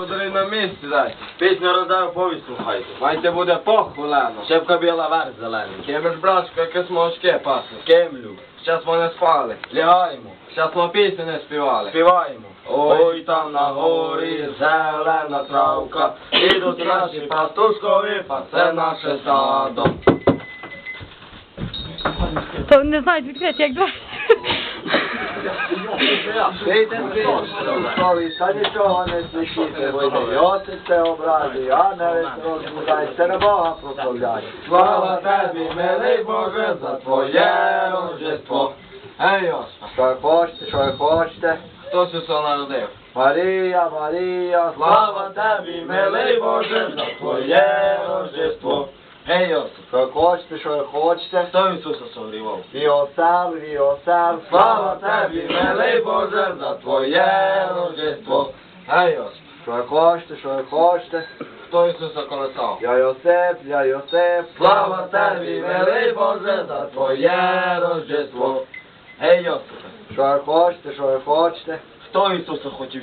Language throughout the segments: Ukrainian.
Подари на місці дай. Пісню роздаю повість слухайте. Майте буде похвилено. Шепка біла верх зелений. Кемеш брашка, молочке пасне. Кемлю. Щас ми не спали. Лягаємо. Щас ми пісні не співали. Співаємо. Ой, там на горі зелена травка. Ідуть наші пастушкові, пасе наше стадо. То не знають відкрити, як двері. Вийде військовий, та нічого не слухайте, бо Йосице образи, ангели розбудайте, на Бога прославляй. Слава тобі, милий Боже, за твоє рождество. Ей, Йосиф, Що ви хочете, що ви хочете? хто це народив? Марія, Марія, Слава тобі, милий Боже, за твоє рождество. Гей, Що ви хочете, що ви хочете? хто Ісуса согрівав? Віосар, Віосар, Слава тобі, милий Боже, за твоє рождество. Гей, Йосип, Що ви хочете, що ви хочете? хто Ісуса колесав? Я Йосип, я Йосип. Слава тобі, милий Боже, за твоє рождество. Гей, Йосипе, Що ви хочете, що ви хочете? хто Ісуса хотів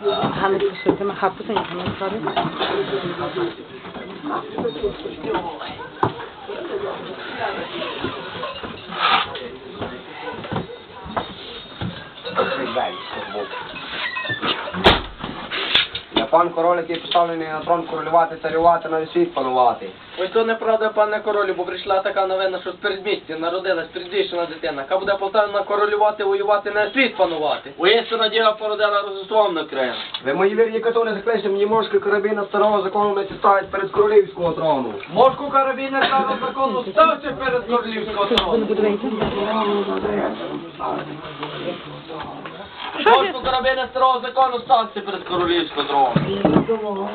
сяти? Кровіно. Ганна пішли, маха пусень, Ганна сходить. Я пан король, який поставлений на трон королювати, царювати, на світ панувати. Ой, то неправда, пане королю, бо прийшла така новина, що з передмістя народилась передвішена дитина, яка буде поставлена королювати, воювати, на світ панувати. Уєстина діва породила на країн. Ви мої вірні катони закличте мені мошки карабіна старого закону не ставить перед королівського трону. Мошку карабіна старого закону ставте перед королівського трону. Мошку карабіна старого закону ставте перед королівського трону.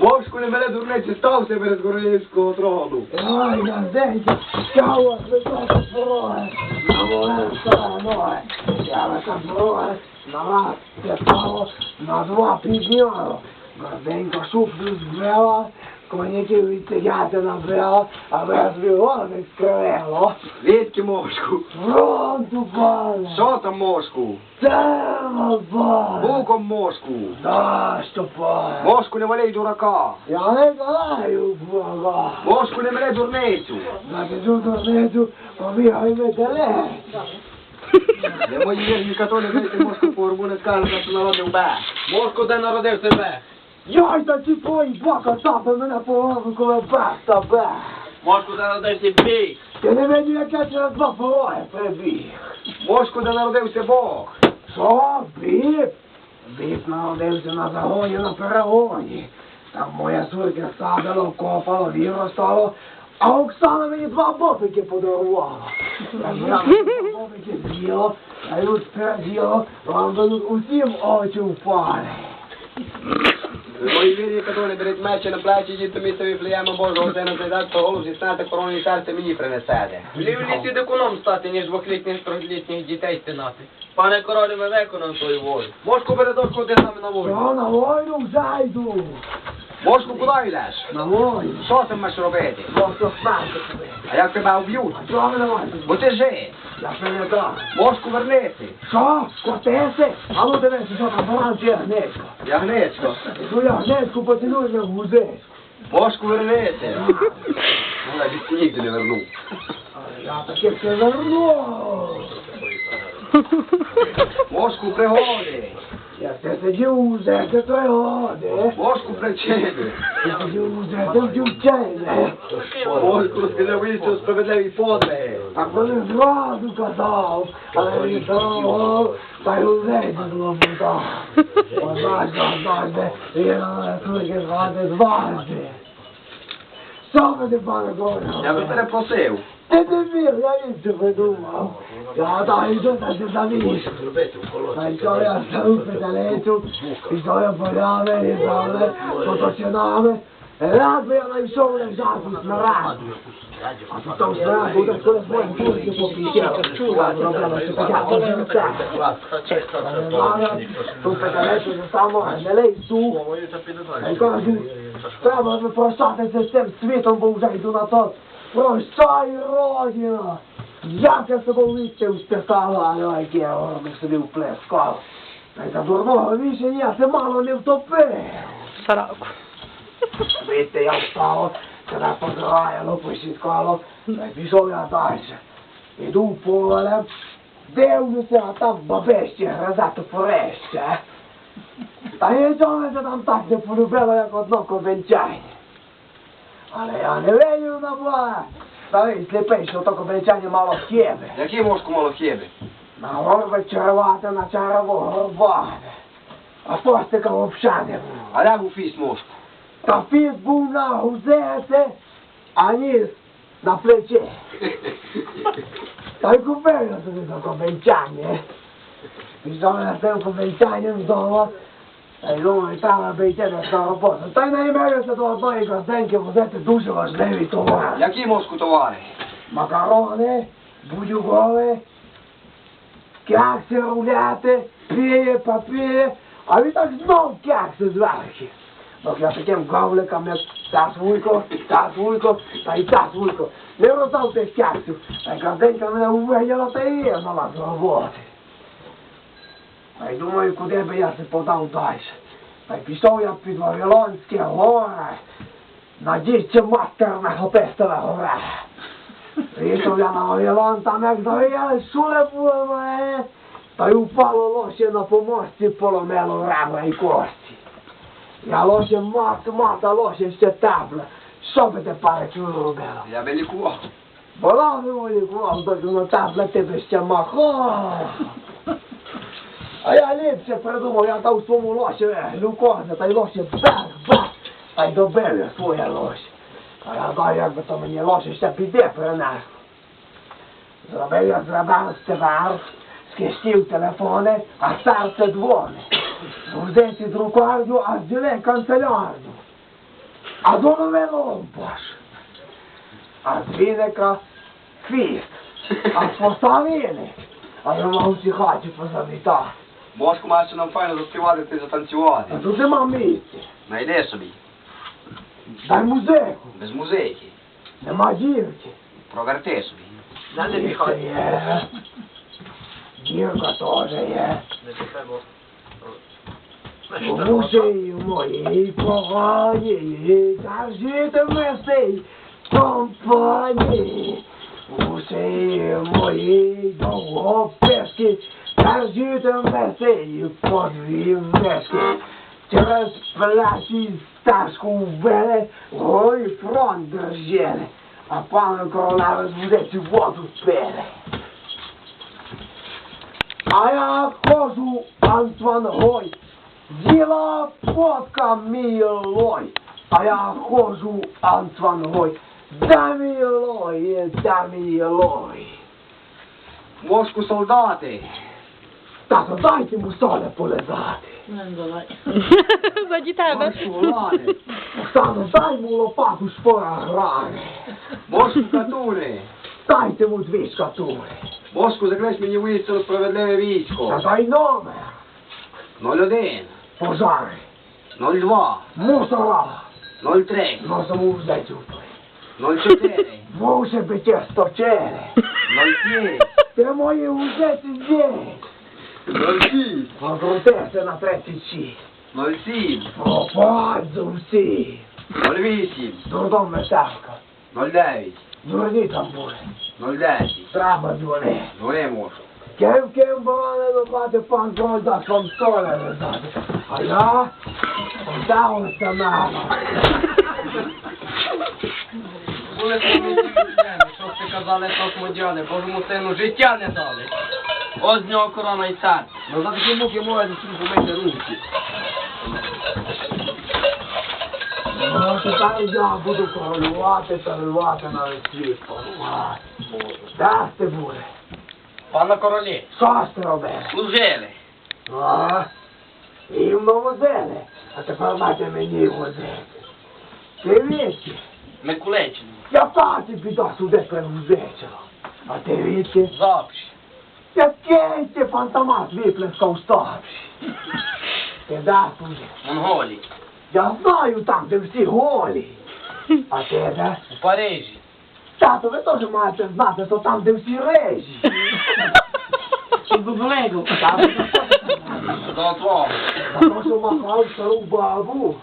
Мошку не мене дурниці ставте перед королівського трону. Ой, на день стало високо зброя, на море стороной. Я лише зброя, на раз цікаво, на два підняло. Горденько шуплю збила, коняків відтягати набрала, а без вігони скрило. Звідки мошку? Фронту пане, Що там мошку? тело пане, Буком мошку. нащо пане? Мошку не валяй дурака. Я не знаю, Бога. Мошку не мене дурницю. До знизу, побігай металець. Ви мої вірні катони дайте мошку по горбу не скажете, що народив бе. Мошку де народив себе. Та ці твої бака тапи мене по голову, коли та бах. Мошку де народився бій. Ти не видів, як я через два пороги прибіг. Мошку де народився Бог. Що, біб? Біб народився на загоні на перегоні. Там моя сурка садила, копала, віростало, а Оксана мені два бобики подарувала. Я два бобики з'їла, а й спереділо, вам будуть усім очі впали. Мої вірні катони беріть мечі на плечі, діти місто Віфлеєма Божого сина зайдать по голову, зіснете корону і серце мені принесете. Влів лісі дикуном стати, ніж двохлітніх трьохлітніх дітей стинати. Пане королю, ми виконав твою волю. Мошку бери дошку, де на війну. Що на війну вже йду? Мошку, куди йдеш? На війну. Що ти маєш робити? Просто спати тобі. А як тебе вб'ють? Що ви давайте? Бо ти жив. Я ще не так. Мошку вернити. Що? Котеси? А ну дивися, що там баран чи ягнечко. Ягничко. Ну ягнечку поцілуй на гузець. Мошку вернити. Ну, я від нігде не верну. Я таке все верну. Мошку пригоди. Я все сидів у зеки три годи. Мошку причини. Я сидів у зеки в дівчини. Мошку розкривився справедливі подвиги. Так вони зразу казав, але він того, та й у зеки злобутав. Однажды, однажды, він тільки згадує дважди. Що ви, пане Я би перепросив. Ти дебіл, я інше придумав. Я так йду на це завіш. Знайшов я стару петалецю, пішов я полями, різали, поточинами. Рад би я знайшов лежати смарагд. А тут там смарагд буде коли свої курки попічав. Я зробила, що таке поживця. Ту петалецю за самого гнилий сух. А й кажу, треба випрощатися з цим світом, бо вже йду на то. Прощай, родина! Як я себе лицем спитала, а яке я горбик собі вплескав. Та й за дурного рішення я це мало не втопив. Сараку. Видите, я встав, коли позраяло, посіткало, пішов я далі. Іду полем, дивлюся, а там бабище гризе топорище. Та нічого мене там так не полюбило, як одно кобенчання. Але я не виню на Бога. Та він сліпий, що то кобенчання мало хіби. Які мошку мало хіби? На горби червати на черево горбане. А постика взагалі не було. А як у фіс мошку? Та фіс був на гузеці, а ніс на плечі. Та й купив собі до кобенчання. Пішов з тим кобенчанням вдома, та й думаю, там аби йти на роботу. Та й наймелюся до одної газденьки возити дуже важливий товар. Які мошку товари? Макарони, будюгови, кекси руляти, піє, папіє, а він так знов кекси зверху. Бо я таким гавликам, як та свуйко, та свуйко, та й та свуйко. Не роздав тих кексів, та й газденька мене увиділа та і я мала з роботи. Та й думаю, куди би я се подав далі. Та й пішов я під Вавилонське горе, на дівці мастерна Хопестова гора. Прийшов я на Вавилон, там як завіяли шури були мене, та й упало лоще на помості, поломило ребра і кості. Я лоще мат, лоще ще тепле. Що би ти парить робила? Я лікував. Була би лікував, доки на ти би ще махав. А я ліпше придумав, я дав своєму лоші глюкози, та й лоші бах, бах, та й добив я своє лоші. А я знаю, як би то мені лоші ще піде принесло. Зробив я зрабав тепер, скистів телефони, а серце дзвони. Згодиться друкарню, а зділе канцелярню. А до новини ломпаш. А з віника хвіст. А з поста віник. А я мав всі хаті позамітати. Мошку маєш нам файно заспівати, ти затанцювати. А тут нема місця. Найди собі. Дай музику. Без музики. Нема дівки. Проверти собі. Дівка є. Дівка теж є. У шиї моїй погані, кажіть месей компанії. У шиї моїй довгопески, кажіть месей подвівнески. Через пляші стежку ввели, гой фронт держали, а пане королеви будете воду пили. А я хожу, Антон Гой, діла фотка милой. А я хожу, Антон Гой, да милой, да милой. Мошку солдати. Так, дайте йому соля полезати. Заді тебе. Оксана, дай йому лопату шпора грани. Мошку катуни. Дайте йому дві шкатури. Мошку заклич мені виїзд справедливе Та дай номер. 01, Пожари, 02, мусора, 03, носом в зетюпли. 04, Вовше би ті сточили. 05, Ти мої узеці здесь. 06, Покрутися на 36. 07, Пропадь з усі. 08, Дурдом металка. 09, Дурні там були. 010. Треба. Двоє можу. Ким ким було до хати пан Гольда консоля не дати. А я здався на. Були що ти казали, то смодяни, Божому сину життя не дали. Ось з нього корона і цар. Ну за такі муки можна собі помити руки. Ну, тепер я буду королювати, королювати на світ. Королювати. Де ти буде? Пана королі, Що ж ти робиш? служили. А, рівно возили, а тепер дайте мені возити. Ти відки? Микулеччину. Я паті біда сюди перевозичила. А ти відки? Запші. Який ти фантомат виплескав ставши? Ти де туди? Монголії. Я знаю там, де всі голі. А ти де? У Парижі. Тато, ви теж маєте знати, що там, де всі режі. І бублегу. До твого. За те, що махав стару бабу.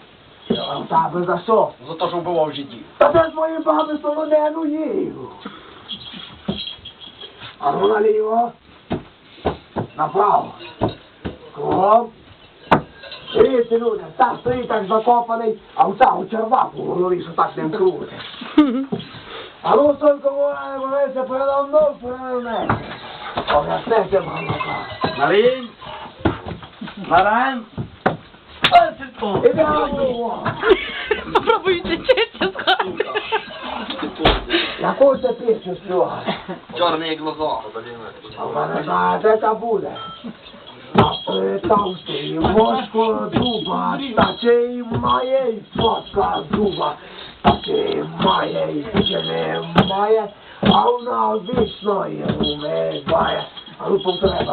А в тебе за що? За те, що вбивав життів. Та де ж мої баби солонену їв? А ну наліво. Направо. Кругом. Дивіться, люди, так стоїть так закопаний, а у цього черваку в голові, що так ним крути. А ну столько говориться передо мною, передо мною. Поясните, мамака. Налінь. Нарань. Іди на голову. Попробуйте честь сказати. Яку це пісню співати? Чорний глазо. А в мене знаєте, буде? Запитав ти мошко дуба, та чи має фотка дуба, та чи має немає, а вона вічно її умиває. А ну повторяй.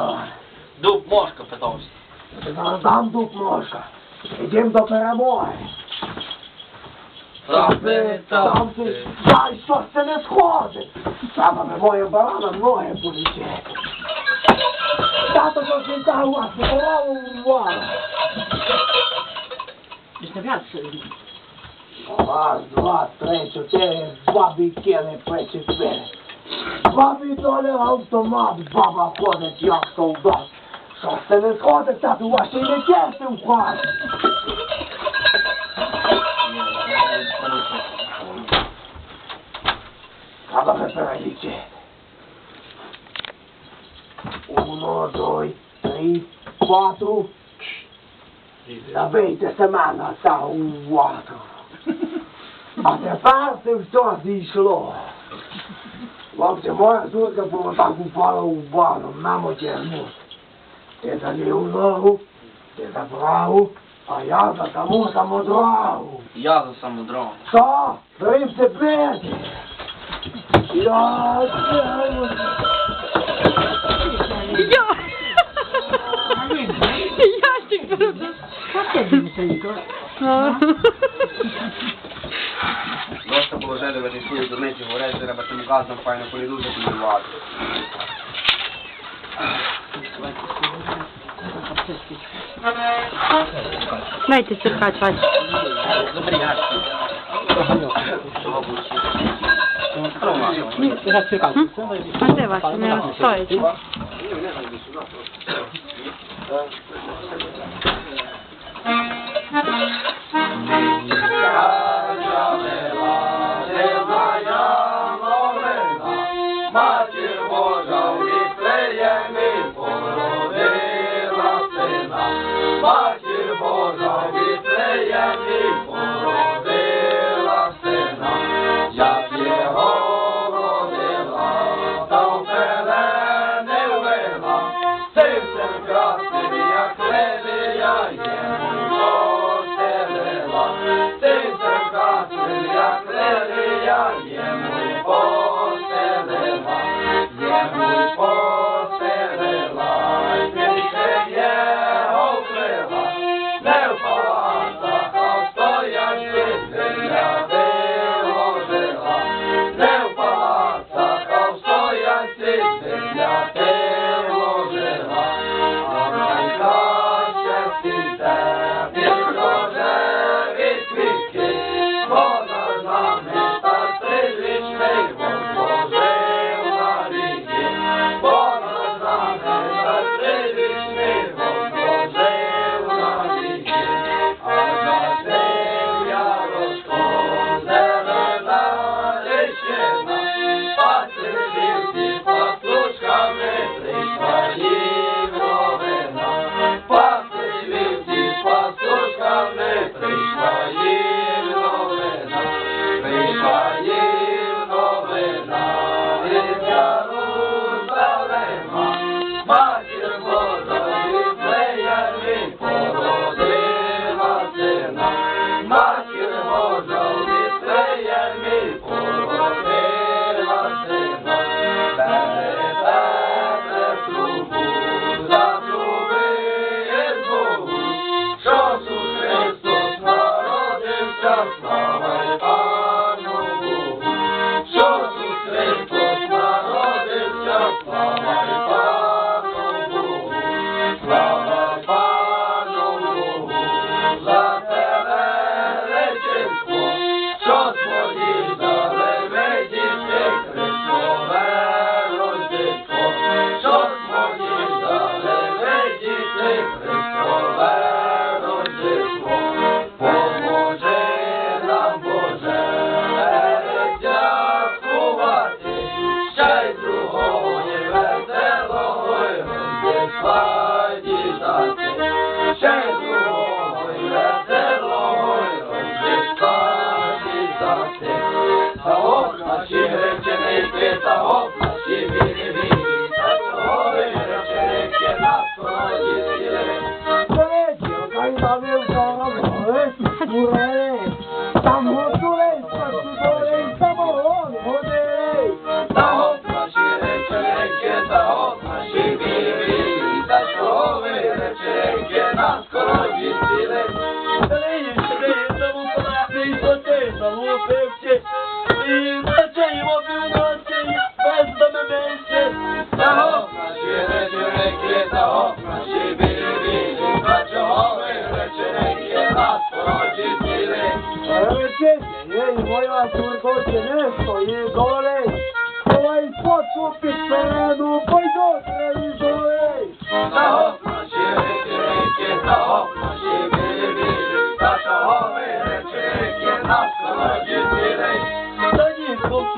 Дуб мошка питався. Зараз дам дуб ножка. Ідем до перемоги. Запитав ти, дай що це не сходить. Би моє барана ноги полетіти. Тато що світа у вас, корову увагу. Раз, два, три, чотири, два бікини, три, чотири. Два бітони автомат, баба ходить, як солдат. Що це не сходить, тату, ваші не тести в хаті. Треба би перелічити. Uno, due, tre, quattro. L'avete semana sta un vuoto. А тепер це все зійшло. Хлопці, моя сурка була так упала у бану, мамо тягнуть. Ти за ліву ногу, ти за праву, а я за тому самодрагу. Я за самодром. Що? Бери вцепити. Я тягну. Я. Ящик передав. Просто положили ви свою дурниці, говорять, що треба цим газом файно поліду запілювати. Дайте циркач, Вась. А де Вася? Не розстоїть. Матір Божа Матір Божа в Віфлеємі Amen.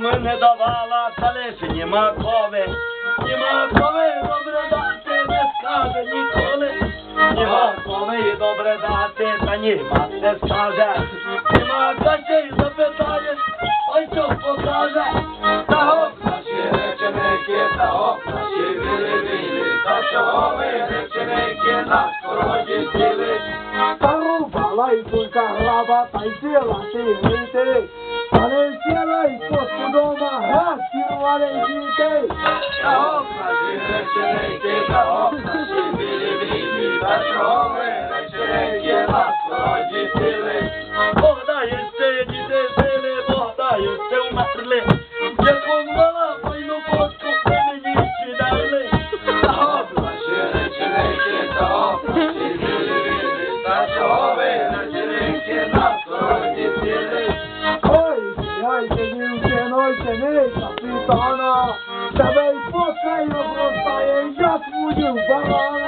Мене давала, та німа кови. Нема кови добре дати, не скаже ніколи. німа кови добре дати, та німа не скаже. Нема грошей запитаєш, ой що покаже. Та оп, наші реченики, та оп, наші білі-білі, та чого ви реченики на скороді сіли? Та оп, наші реченики, та оп, наші білі-білі, та чого ви реченики на скороді сіли? Бог дає ще Bye.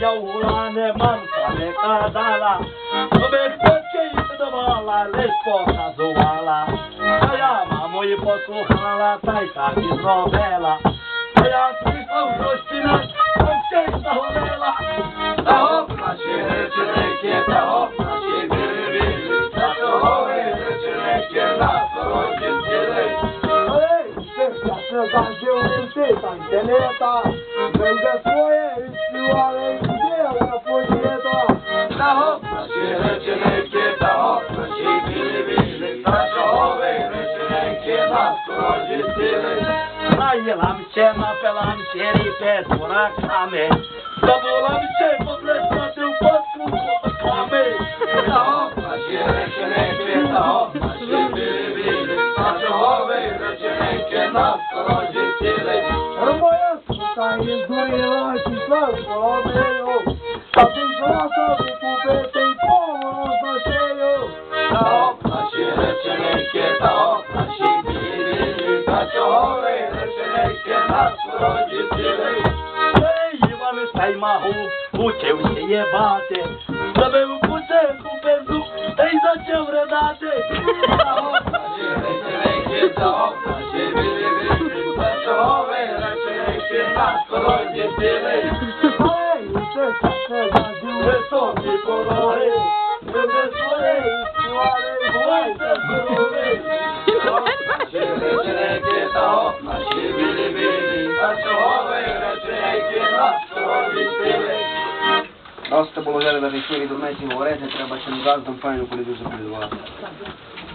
Я в гулане, мамка не казала, Аби хтось їй давала, лиш показувала. А я маму і послухала, та й так і зробила. А я пішла в гостіна, там ще й. Та оп, наші реченики, та оп, все танців не всі, танцелета. Ми вже своє відспівали, дівка поїда. Та оп, наші реченики, та оп, наші білі-білі, та чого ви реченики на скороді сіли? Наїлам ще, напилам ще ріпе з бураками. Забулам ще поплескати в поску кулаками. Та оп, наші реченики, та оп, наші білі-білі, та чого ви реченики на скороді сіли? Моя сука із дурила, пішла з колоною. Та пішла собі купити й поворот на шею. Та оп, наші реченики, та оп, наші білі-білі, та чого ви реченики на скороді сіли? Ей, Іван Стаймагу, учився єбати. Забив кусенку пензу, та й зачав ридати. Та оп, наші реченики, та оп, Високі пороги, ми не своєї здорові. Наші реченики, та наші білі-білі, та чого ви реченики на скороді? Просто було зараз навіть до месі говорити, треба цим газдом файно поліду заполювати.